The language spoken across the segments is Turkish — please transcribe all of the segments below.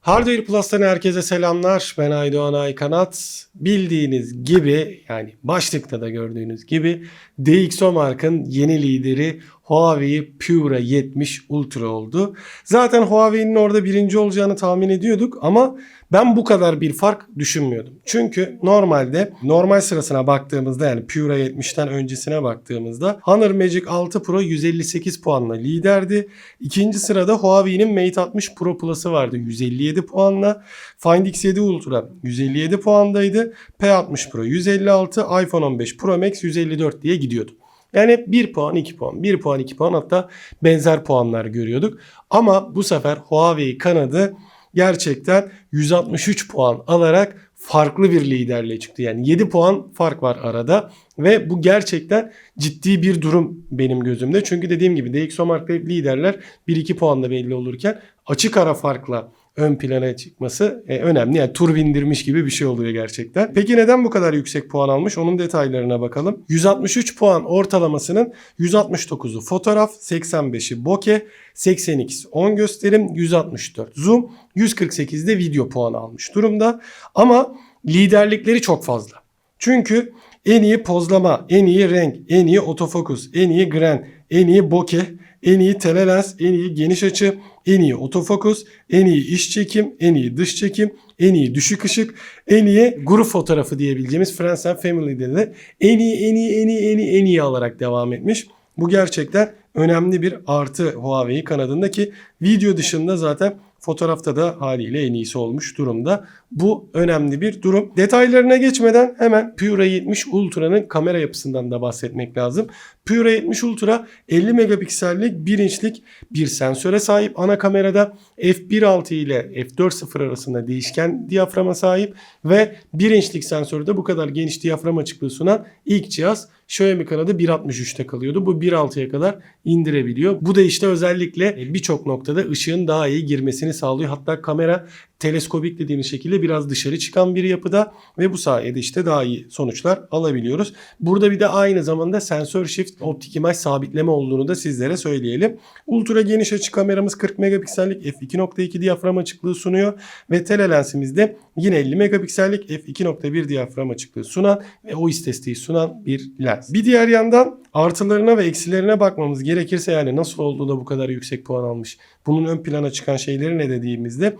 Hardware Plus'tan herkese selamlar. Ben Aydoğan Aykanat. Bildiğiniz gibi yani başlıkta da gördüğünüz gibi DxOMark'ın yeni lideri Huawei Pura 70 Ultra oldu. Zaten Huawei'nin orada birinci olacağını tahmin ediyorduk ama ben bu kadar bir fark düşünmüyordum. Çünkü normalde normal sırasına baktığımızda yani Pura 70'ten öncesine baktığımızda Honor Magic 6 Pro 158 puanla liderdi. İkinci sırada Huawei'nin Mate 60 Pro Plus'ı vardı 157 puanla. Find X7 Ultra 157 puandaydı. P60 Pro 156, iPhone 15 Pro Max 154 diye gidiyordu. Yani hep 1 puan 2 puan 1 puan 2 puan hatta benzer puanlar görüyorduk. Ama bu sefer Huawei kanadı gerçekten 163 puan alarak farklı bir liderle çıktı. Yani 7 puan fark var arada ve bu gerçekten ciddi bir durum benim gözümde. Çünkü dediğim gibi DxOMark'ta hep liderler 1-2 puanla belli olurken açık ara farkla ön plana çıkması e, önemli. Yani tur bindirmiş gibi bir şey oluyor gerçekten. Peki neden bu kadar yüksek puan almış? Onun detaylarına bakalım. 163 puan ortalamasının 169'u fotoğraf, 85'i bokeh, 80x 10 gösterim, 164 zoom, 148 de video puanı almış durumda. Ama liderlikleri çok fazla. Çünkü en iyi pozlama, en iyi renk, en iyi otofokus, en iyi gren, en iyi bokeh, en iyi telelens, en iyi geniş açı, en iyi otofokus, en iyi iç çekim, en iyi dış çekim, en iyi düşük ışık, en iyi grup fotoğrafı diyebileceğimiz Friends and Family'de de en iyi, en iyi, en iyi, en iyi, en iyi alarak devam etmiş. Bu gerçekten önemli bir artı Huawei kanadındaki video dışında zaten fotoğrafta da haliyle en iyisi olmuş durumda. Bu önemli bir durum. Detaylarına geçmeden hemen Pura 70 Ultra'nın kamera yapısından da bahsetmek lazım. Pura 70 Ultra 50 megapiksellik 1 inçlik bir sensöre sahip ana kamerada f1.6 ile f4.0 arasında değişken diyaframa sahip ve 1 inçlik sensörde bu kadar geniş diyafram açıklığı sunan ilk cihaz Xiaomi kanadı 1.63'te kalıyordu. Bu 1.6'ya kadar indirebiliyor. Bu da işte özellikle birçok noktada ışığın daha iyi girmesini sağlıyor. Hatta kamera teleskobik dediğimiz şekilde biraz dışarı çıkan bir yapıda ve bu sayede işte daha iyi sonuçlar alabiliyoruz. Burada bir de aynı zamanda sensör shift optik imaj sabitleme olduğunu da sizlere söyleyelim. Ultra geniş açı kameramız 40 megapiksellik f2.2 diyafram açıklığı sunuyor ve telelensimiz de yine 50 megapiksellik f2.1 diyafram açıklığı sunan ve o istatistiği sunan bir lens. Bir diğer yandan artılarına ve eksilerine bakmamız gerekirse yani nasıl olduğu da bu kadar yüksek puan almış. Bunun ön plana çıkan şeyleri ne dediğimizde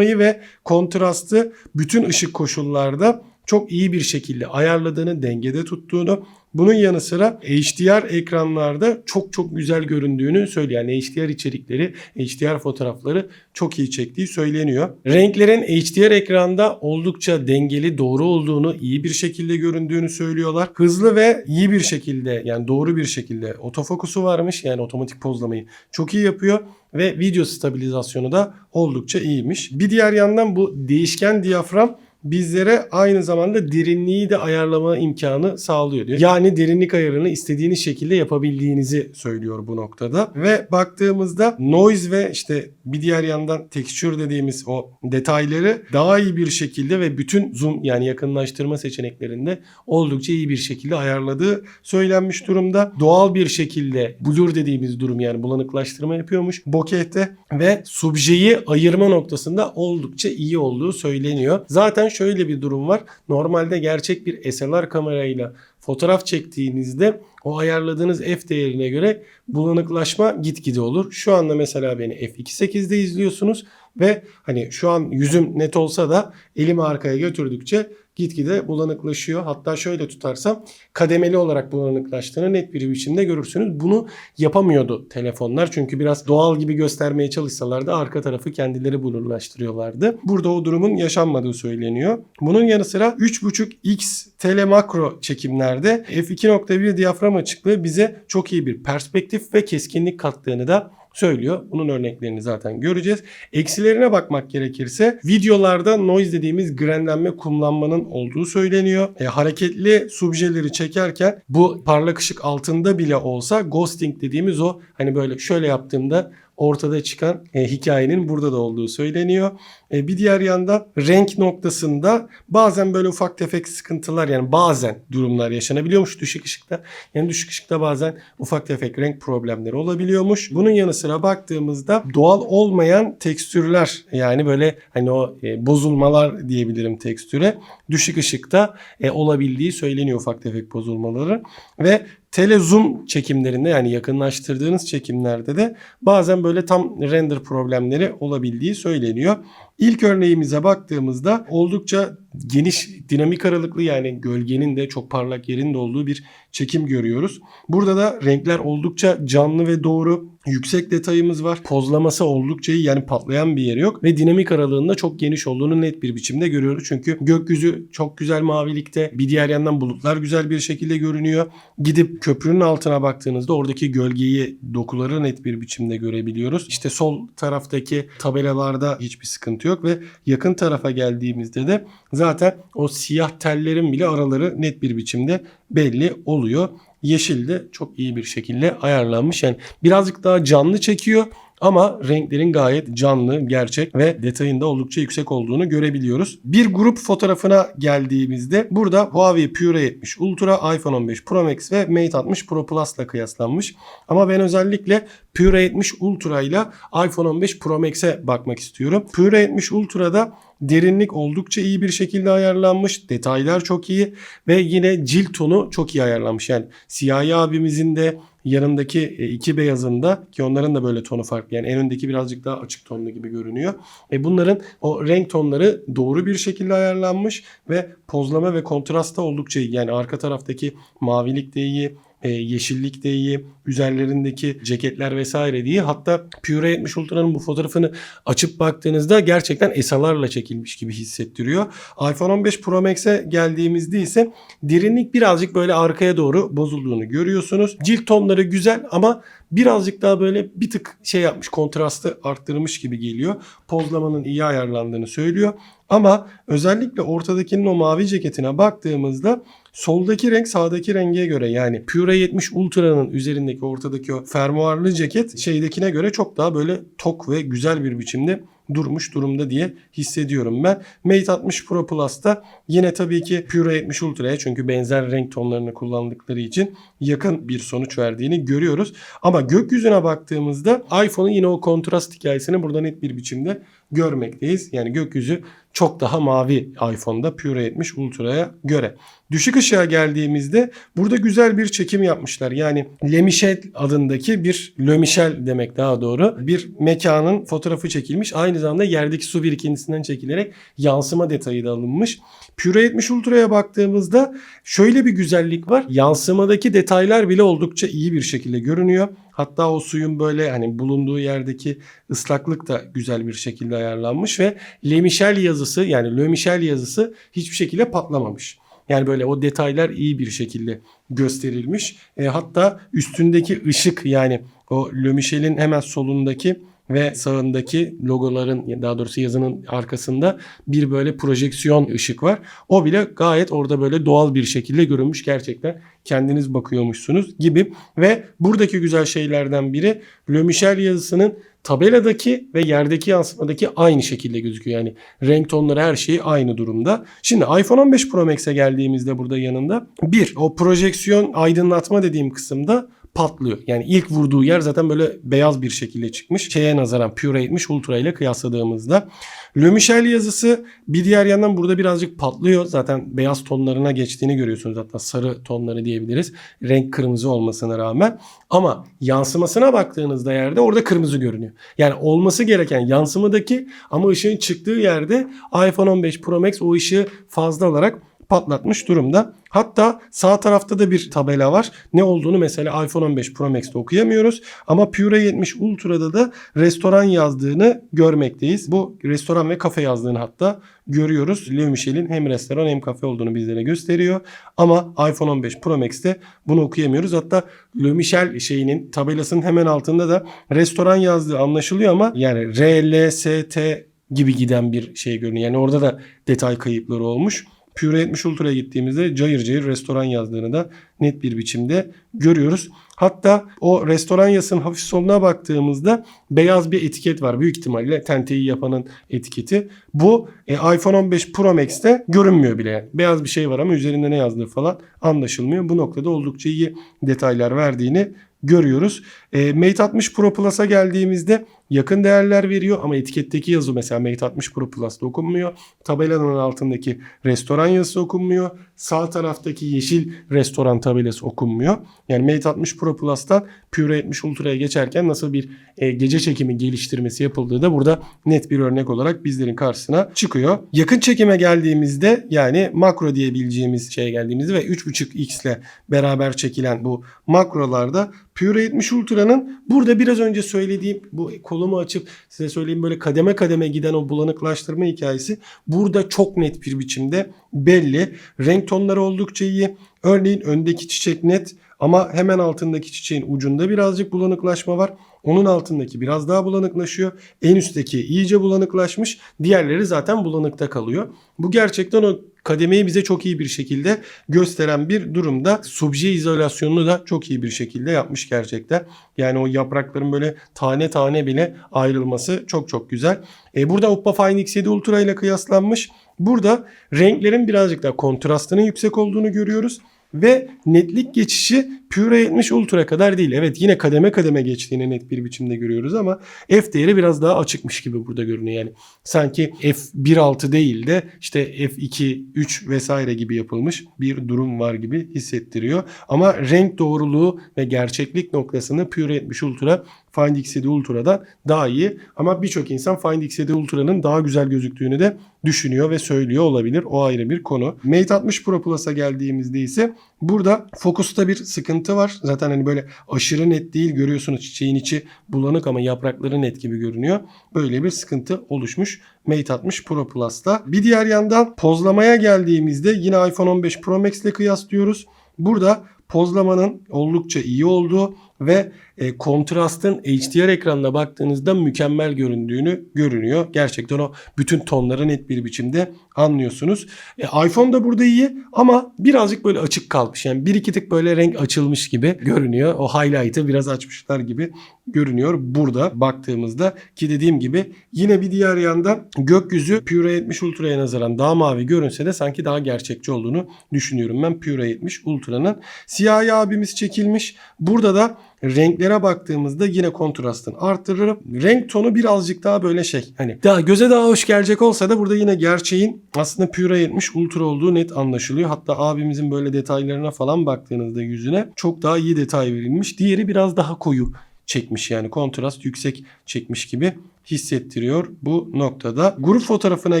pozlamayı ve kontrastı bütün ışık koşullarda çok iyi bir şekilde ayarladığını, dengede tuttuğunu, bunun yanı sıra HDR ekranlarda çok çok güzel göründüğünü söylüyor. Yani HDR içerikleri, HDR fotoğrafları çok iyi çektiği söyleniyor. Renklerin HDR ekranda oldukça dengeli, doğru olduğunu, iyi bir şekilde göründüğünü söylüyorlar. Hızlı ve iyi bir şekilde yani doğru bir şekilde otofokusu varmış. Yani otomatik pozlamayı çok iyi yapıyor ve video stabilizasyonu da oldukça iyiymiş. Bir diğer yandan bu değişken diyafram bizlere aynı zamanda derinliği de ayarlama imkanı sağlıyor diyor. Yani derinlik ayarını istediğiniz şekilde yapabildiğinizi söylüyor bu noktada. Ve baktığımızda noise ve işte bir diğer yandan texture dediğimiz o detayları daha iyi bir şekilde ve bütün zoom yani yakınlaştırma seçeneklerinde oldukça iyi bir şekilde ayarladığı söylenmiş durumda. Doğal bir şekilde blur dediğimiz durum yani bulanıklaştırma yapıyormuş bokehte ve subjeyi ayırma noktasında oldukça iyi olduğu söyleniyor. Zaten şöyle bir durum var. Normalde gerçek bir SLR kamerayla fotoğraf çektiğinizde o ayarladığınız f değerine göre bulanıklaşma gitgide olur. Şu anda mesela beni f2.8'de izliyorsunuz ve hani şu an yüzüm net olsa da elimi arkaya götürdükçe gitgide bulanıklaşıyor. Hatta şöyle tutarsam kademeli olarak bulanıklaştığını net bir biçimde görürsünüz. Bunu yapamıyordu telefonlar. Çünkü biraz doğal gibi göstermeye çalışsalar da arka tarafı kendileri blurlaştırıyorlardı. Burada o durumun yaşanmadığı söyleniyor. Bunun yanı sıra 3.5x telemakro çekimlerde f2.1 diyafram açıklığı bize çok iyi bir perspektif ve keskinlik kattığını da söylüyor. Bunun örneklerini zaten göreceğiz. Eksilerine bakmak gerekirse videolarda noise dediğimiz grenlenme kumlanmanın olduğu söyleniyor. E, hareketli subjeleri çekerken bu parlak ışık altında bile olsa ghosting dediğimiz o hani böyle şöyle yaptığımda ortada çıkan e, hikayenin burada da olduğu söyleniyor. E, bir diğer yanda renk noktasında bazen böyle ufak tefek sıkıntılar yani bazen durumlar yaşanabiliyormuş düşük ışıkta. Yani düşük ışıkta bazen ufak tefek renk problemleri olabiliyormuş. Bunun yanı sıra baktığımızda doğal olmayan tekstürler yani böyle hani o e, bozulmalar diyebilirim tekstüre düşük ışıkta e, olabildiği söyleniyor ufak tefek bozulmaları ve telezoom çekimlerinde yani yakınlaştırdığınız çekimlerde de bazen böyle tam render problemleri olabildiği söyleniyor. İlk örneğimize baktığımızda oldukça geniş dinamik aralıklı yani gölgenin de çok parlak yerin de olduğu bir çekim görüyoruz. Burada da renkler oldukça canlı ve doğru. Yüksek detayımız var. Pozlaması oldukça iyi yani patlayan bir yeri yok. Ve dinamik aralığında çok geniş olduğunu net bir biçimde görüyoruz. Çünkü gökyüzü çok güzel mavilikte. Bir diğer yandan bulutlar güzel bir şekilde görünüyor. Gidip köprünün altına baktığınızda oradaki gölgeyi dokuları net bir biçimde görebiliyoruz. İşte sol taraftaki tabelalarda hiçbir sıkıntı yok ve yakın tarafa geldiğimizde de zaten o siyah tellerin bile araları net bir biçimde belli oluyor. Yeşil de çok iyi bir şekilde ayarlanmış. Yani birazcık daha canlı çekiyor ama renklerin gayet canlı, gerçek ve detayın da oldukça yüksek olduğunu görebiliyoruz. Bir grup fotoğrafına geldiğimizde burada Huawei Pure 70 Ultra, iPhone 15 Pro Max ve Mate 60 Pro Plus ile kıyaslanmış. Ama ben özellikle Pure 70 Ultra ile iPhone 15 Pro Max'e bakmak istiyorum. Pure 70 Ultra'da derinlik oldukça iyi bir şekilde ayarlanmış. Detaylar çok iyi ve yine cilt tonu çok iyi ayarlanmış. Yani siyahi abimizin de yanındaki e, iki beyazında ki onların da böyle tonu farklı. Yani en öndeki birazcık daha açık tonlu gibi görünüyor. E bunların o renk tonları doğru bir şekilde ayarlanmış ve pozlama ve kontrasta oldukça iyi. Yani arka taraftaki mavilik de iyi, e, yeşillik de iyi, üzerlerindeki ceketler vesaire diye. Hatta Pure 70 Ultra'nın bu fotoğrafını açıp baktığınızda gerçekten esalarla çekilmiş gibi hissettiriyor. iPhone 15 Pro Max'e geldiğimizde ise derinlik birazcık böyle arkaya doğru bozulduğunu görüyorsunuz. Cilt tonları güzel ama birazcık daha böyle bir tık şey yapmış kontrastı arttırmış gibi geliyor. Pozlamanın iyi ayarlandığını söylüyor. Ama özellikle ortadakinin o mavi ceketine baktığımızda soldaki renk sağdaki renge göre yani Pure 70 Ultra'nın üzerindeki ortadaki o fermuarlı ceket şeydekine göre çok daha böyle tok ve güzel bir biçimde durmuş durumda diye hissediyorum ben. Mate 60 Pro Plus'ta yine tabii ki Pure 70 Ultra'ya çünkü benzer renk tonlarını kullandıkları için yakın bir sonuç verdiğini görüyoruz. Ama gökyüzüne baktığımızda iPhone'un yine o kontrast hikayesini burada net bir biçimde görmekteyiz. Yani gökyüzü çok daha mavi iPhone'da Pure 70 Ultra'ya göre. Düşük ışığa geldiğimizde burada güzel bir çekim yapmışlar. Yani Le Michel adındaki bir Le Michel demek daha doğru. Bir mekanın fotoğrafı çekilmiş. Aynı zamanda yerdeki su birikintisinden çekilerek yansıma detayı da alınmış. Pure 70 Ultra'ya baktığımızda şöyle bir güzellik var. Yansımadaki detaylar bile oldukça iyi bir şekilde görünüyor. Hatta o suyun böyle hani bulunduğu yerdeki ıslaklık da güzel bir şekilde ayarlanmış ve Le Michel yazısı yani Le Michel yazısı hiçbir şekilde patlamamış. Yani böyle o detaylar iyi bir şekilde gösterilmiş. E, hatta üstündeki ışık yani o Le Michel'in hemen solundaki ve sağındaki logoların daha doğrusu yazının arkasında bir böyle projeksiyon ışık var. O bile gayet orada böyle doğal bir şekilde görünmüş gerçekten kendiniz bakıyormuşsunuz gibi ve buradaki güzel şeylerden biri Le Michel yazısının tabeladaki ve yerdeki yansımadaki aynı şekilde gözüküyor. Yani renk tonları her şeyi aynı durumda. Şimdi iPhone 15 Pro Max'e geldiğimizde burada yanında bir o projeksiyon aydınlatma dediğim kısımda patlıyor. Yani ilk vurduğu yer zaten böyle beyaz bir şekilde çıkmış. Şeye nazaran Pure 70 Ultra ile kıyasladığımızda. Le Michel yazısı bir diğer yandan burada birazcık patlıyor. Zaten beyaz tonlarına geçtiğini görüyorsunuz. Hatta sarı tonları diyebiliriz. Renk kırmızı olmasına rağmen. Ama yansımasına baktığınızda yerde orada kırmızı görünüyor. Yani olması gereken yansımadaki ama ışığın çıktığı yerde iPhone 15 Pro Max o ışığı fazla olarak patlatmış durumda. Hatta sağ tarafta da bir tabela var. Ne olduğunu mesela iPhone 15 Pro Max'te okuyamıyoruz. Ama Pure 70 Ultra'da da restoran yazdığını görmekteyiz. Bu restoran ve kafe yazdığını hatta görüyoruz. Le Michel'in hem restoran hem kafe olduğunu bizlere gösteriyor. Ama iPhone 15 Pro Max'te bunu okuyamıyoruz. Hatta Le Michel şeyinin tabelasının hemen altında da restoran yazdığı anlaşılıyor ama yani R, L, S, T gibi giden bir şey görünüyor. Yani orada da detay kayıpları olmuş. Pure 70 Ultra'ya gittiğimizde cayır cayır restoran yazdığını da net bir biçimde görüyoruz. Hatta o restoran yazısının hafif soluna baktığımızda beyaz bir etiket var. Büyük ihtimalle tenteyi yapanın etiketi. Bu e, iPhone 15 Pro Max'te görünmüyor bile yani. Beyaz bir şey var ama üzerinde ne yazdığı falan anlaşılmıyor. Bu noktada oldukça iyi detaylar verdiğini görüyoruz. E, Mate 60 Pro Plus'a geldiğimizde yakın değerler veriyor ama etiketteki yazı mesela Mate 60 Pro Plus'ta okunmuyor. Tabelanın altındaki restoran yazısı okunmuyor. Sağ taraftaki yeşil restoran tabelası okunmuyor. Yani Mate 60 Pro Plus'tan Pure 70 Ultra'ya geçerken nasıl bir e, gece çekimi geliştirmesi yapıldığı da burada net bir örnek olarak bizlerin karşısına çıkıyor. Yakın çekime geldiğimizde yani makro diyebileceğimiz şeye geldiğimizde ve 3.5x ile beraber çekilen bu makrolarda Pure 70 Ultra'nın burada biraz önce söylediğim bu kolumu açıp size söyleyeyim böyle kademe kademe giden o bulanıklaştırma hikayesi burada çok net bir biçimde belli. Renk tonları oldukça iyi. Örneğin öndeki çiçek net ama hemen altındaki çiçeğin ucunda birazcık bulanıklaşma var. Onun altındaki biraz daha bulanıklaşıyor. En üstteki iyice bulanıklaşmış. Diğerleri zaten bulanıkta kalıyor. Bu gerçekten o kademeyi bize çok iyi bir şekilde gösteren bir durumda. Subje izolasyonunu da çok iyi bir şekilde yapmış gerçekten. Yani o yaprakların böyle tane tane bile ayrılması çok çok güzel. E, burada Oppa Find X7 Ultra ile kıyaslanmış. Burada renklerin birazcık daha kontrastının yüksek olduğunu görüyoruz. Ve netlik geçişi Pure 70 Ultra kadar değil. Evet yine kademe kademe geçtiğini net bir biçimde görüyoruz ama F değeri biraz daha açıkmış gibi burada görünüyor. Yani sanki F1.6 değil de işte F2, 3 vesaire gibi yapılmış bir durum var gibi hissettiriyor. Ama renk doğruluğu ve gerçeklik noktasını Pure 70 Ultra Find X7 Ultra'dan daha iyi. Ama birçok insan Find X7 Ultra'nın daha güzel gözüktüğünü de düşünüyor ve söylüyor olabilir. O ayrı bir konu. Mate 60 Pro Plus'a geldiğimizde ise burada fokusta bir sıkıntı var. Zaten hani böyle aşırı net değil görüyorsunuz çiçeğin içi bulanık ama yaprakları net gibi görünüyor. Böyle bir sıkıntı oluşmuş Mate 60 Pro Plus'ta. Bir diğer yandan pozlamaya geldiğimizde yine iPhone 15 Pro Max ile kıyaslıyoruz. Burada pozlamanın oldukça iyi olduğu ve e, kontrastın HDR ekranına baktığınızda mükemmel göründüğünü görünüyor. Gerçekten o bütün tonları net bir biçimde anlıyorsunuz. E, iPhone da burada iyi ama birazcık böyle açık kalmış. Yani bir iki tık böyle renk açılmış gibi görünüyor. O highlight'ı biraz açmışlar gibi görünüyor burada baktığımızda ki dediğim gibi yine bir diğer yandan gökyüzü Pure 70 Ultra'ya nazaran daha mavi görünse de sanki daha gerçekçi olduğunu düşünüyorum ben Pure 70 Ultra'nın. Siyahi abimiz çekilmiş. Burada da renklere baktığımızda yine kontrastını arttırırım. Renk tonu birazcık daha böyle şey hani daha göze daha hoş gelecek olsa da burada yine gerçeğin aslında Pure 70 Ultra olduğu net anlaşılıyor. Hatta abimizin böyle detaylarına falan baktığınızda yüzüne çok daha iyi detay verilmiş. Diğeri biraz daha koyu çekmiş yani kontrast yüksek çekmiş gibi hissettiriyor bu noktada. Grup fotoğrafına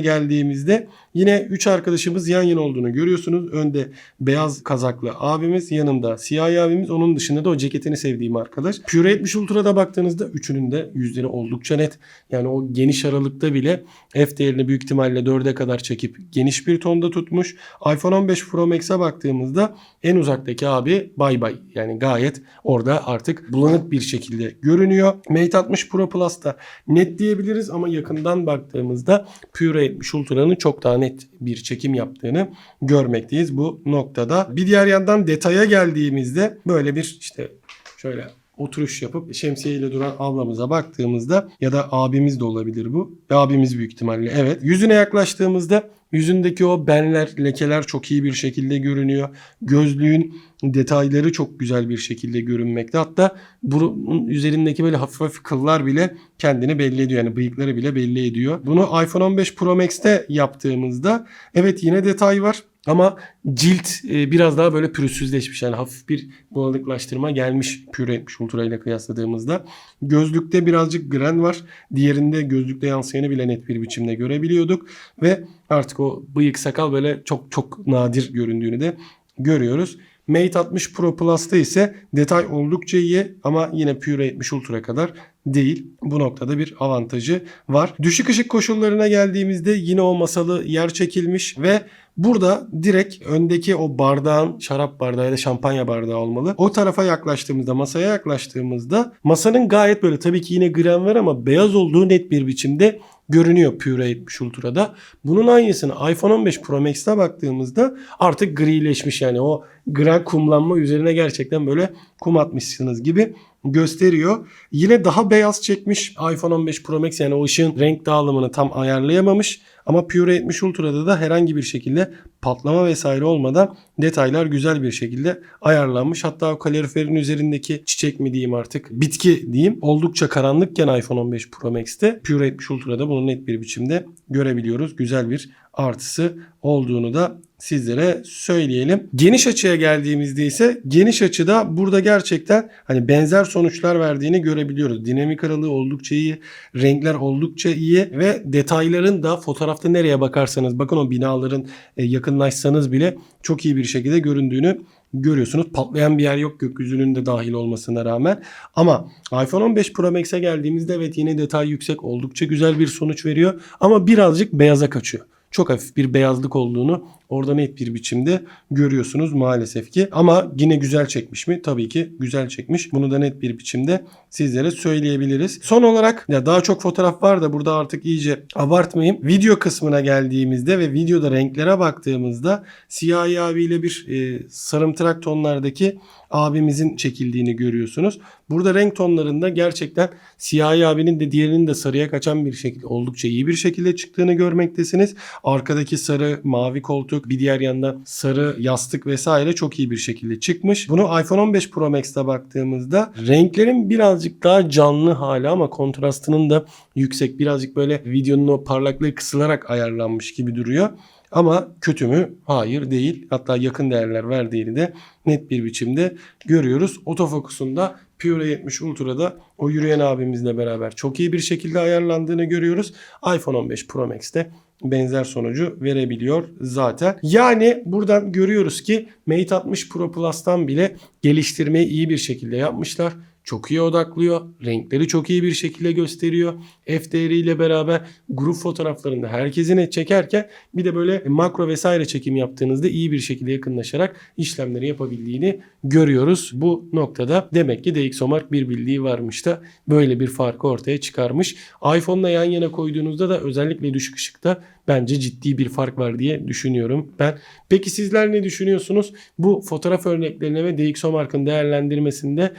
geldiğimizde yine 3 arkadaşımız yan yana olduğunu görüyorsunuz. Önde beyaz kazaklı abimiz, yanında siyahi abimiz, onun dışında da o ceketini sevdiğim arkadaş. Pure 70 Ultra'da baktığınızda üçünün de yüzleri oldukça net. Yani o geniş aralıkta bile F değerini büyük ihtimalle 4'e kadar çekip geniş bir tonda tutmuş. iPhone 15 Pro Max'e baktığımızda en uzaktaki abi bay bay. Yani gayet orada artık bulanık bir şekilde görünüyor. Mate 60 Pro Plus'ta net diyebiliriz ama yakından baktığımızda Pure 70 Ultra'nın çok daha net bir çekim yaptığını görmekteyiz bu noktada. Bir diğer yandan detaya geldiğimizde böyle bir işte şöyle oturuş yapıp şemsiyeyle duran ablamıza baktığımızda ya da abimiz de olabilir bu. Abimiz büyük ihtimalle evet. Yüzüne yaklaştığımızda yüzündeki o benler, lekeler çok iyi bir şekilde görünüyor. Gözlüğün detayları çok güzel bir şekilde görünmekte. Hatta bunun üzerindeki böyle hafif hafif kıllar bile kendini belli ediyor. Yani bıyıkları bile belli ediyor. Bunu iPhone 15 Pro Max'te yaptığımızda evet yine detay var. Ama cilt e, biraz daha böyle pürüzsüzleşmiş. Yani hafif bir bulanıklaştırma gelmiş Pure 70 Ultra ile kıyasladığımızda. Gözlükte birazcık gren var. Diğerinde gözlükte yansıyanı bile net bir biçimde görebiliyorduk. Ve artık o bıyık sakal böyle çok çok nadir göründüğünü de görüyoruz. Mate 60 Pro Plus'ta ise detay oldukça iyi ama yine Pure 70 Ultra kadar değil. Bu noktada bir avantajı var. Düşük ışık koşullarına geldiğimizde yine o masalı yer çekilmiş ve Burada direkt öndeki o bardağın şarap bardağı ya da şampanya bardağı olmalı. O tarafa yaklaştığımızda masaya yaklaştığımızda masanın gayet böyle tabii ki yine gram var ama beyaz olduğu net bir biçimde görünüyor Pure 70 Ultra'da. Bunun aynısını iPhone 15 Pro Max'te baktığımızda artık grileşmiş yani o gran kumlanma üzerine gerçekten böyle kum atmışsınız gibi gösteriyor. Yine daha beyaz çekmiş iPhone 15 Pro Max yani o ışığın renk dağılımını tam ayarlayamamış. Ama Pure 70 Ultra'da da herhangi bir şekilde patlama vesaire olmadan detaylar güzel bir şekilde ayarlanmış. Hatta o kaloriferin üzerindeki çiçek mi diyeyim artık bitki diyeyim oldukça karanlıkken iPhone 15 Pro Max'te Pure 70 Ultra'da bunu net bir biçimde görebiliyoruz. Güzel bir artısı olduğunu da sizlere söyleyelim. Geniş açıya geldiğimizde ise geniş açıda burada gerçekten hani benzer sonuçlar verdiğini görebiliyoruz. Dinamik aralığı oldukça iyi, renkler oldukça iyi ve detayların da fotoğrafta nereye bakarsanız bakın o binaların e, yakınlaşsanız bile çok iyi bir şekilde göründüğünü görüyorsunuz. Patlayan bir yer yok gökyüzünün de dahil olmasına rağmen. Ama iPhone 15 Pro Max'e geldiğimizde evet yine detay yüksek oldukça güzel bir sonuç veriyor. Ama birazcık beyaza kaçıyor çok hafif bir beyazlık olduğunu orada net bir biçimde görüyorsunuz maalesef ki. Ama yine güzel çekmiş mi? Tabii ki güzel çekmiş. Bunu da net bir biçimde sizlere söyleyebiliriz. Son olarak ya daha çok fotoğraf var da burada artık iyice abartmayayım. Video kısmına geldiğimizde ve videoda renklere baktığımızda Siyahi abiyle bir e, sarımtırak tonlardaki abimizin çekildiğini görüyorsunuz. Burada renk tonlarında gerçekten Siyahi abinin de diğerinin de sarıya kaçan bir şekilde oldukça iyi bir şekilde çıktığını görmektesiniz. Arkadaki sarı mavi koltuk bir diğer yanda sarı yastık vesaire çok iyi bir şekilde çıkmış. Bunu iPhone 15 Pro Max'te baktığımızda renklerin birazcık daha canlı hali ama kontrastının da yüksek. Birazcık böyle videonun o parlaklığı kısılarak ayarlanmış gibi duruyor. Ama kötü mü? Hayır değil. Hatta yakın değerler verdiğini de net bir biçimde görüyoruz. Otofokusunda Pure 70 Ultra'da o yürüyen abimizle beraber çok iyi bir şekilde ayarlandığını görüyoruz. iPhone 15 Pro Max'te benzer sonucu verebiliyor zaten. Yani buradan görüyoruz ki Mate 60 Pro Plus'tan bile geliştirmeyi iyi bir şekilde yapmışlar çok iyi odaklıyor. Renkleri çok iyi bir şekilde gösteriyor. F değeriyle beraber grup fotoğraflarında herkesin net çekerken bir de böyle makro vesaire çekim yaptığınızda iyi bir şekilde yakınlaşarak işlemleri yapabildiğini görüyoruz. Bu noktada demek ki DxOMark bir bildiği varmış da böyle bir farkı ortaya çıkarmış. iPhone'la yan yana koyduğunuzda da özellikle düşük ışıkta bence ciddi bir fark var diye düşünüyorum ben. Peki sizler ne düşünüyorsunuz? Bu fotoğraf örneklerine ve DxOMark'ın değerlendirmesinde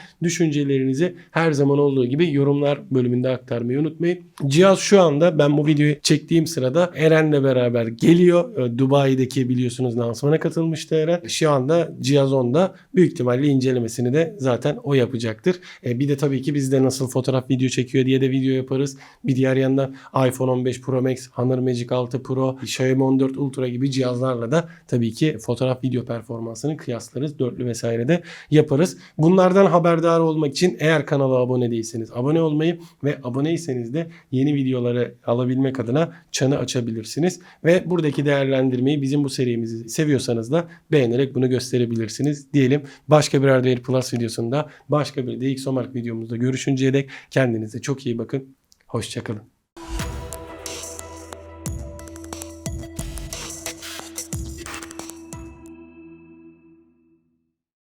düşüncelerinizi her zaman olduğu gibi yorumlar bölümünde aktarmayı unutmayın. Cihaz şu anda ben bu videoyu çektiğim sırada Eren'le beraber geliyor. Ee, Dubai'deki biliyorsunuz lansmana katılmıştı Eren. Şu anda cihaz onda. Büyük ihtimalle incelemesini de zaten o yapacaktır. Ee, bir de tabii ki biz de nasıl fotoğraf video çekiyor diye de video yaparız. Bir diğer yandan iPhone 15 Pro Max, Honor Magic 6 Pro, Xiaomi 14 Ultra gibi cihazlarla da tabii ki fotoğraf video performansını kıyaslarız. Dörtlü vesaire de yaparız. Bunlardan haberdar olmak için eğer kanala abone değilseniz abone olmayı ve aboneyseniz de yeni videoları alabilmek adına çanı açabilirsiniz. Ve buradaki değerlendirmeyi bizim bu serimizi seviyorsanız da beğenerek bunu gösterebilirsiniz diyelim. Başka bir Hardware Plus videosunda başka bir DxOMark videomuzda görüşünceye dek kendinize çok iyi bakın. Hoşçakalın.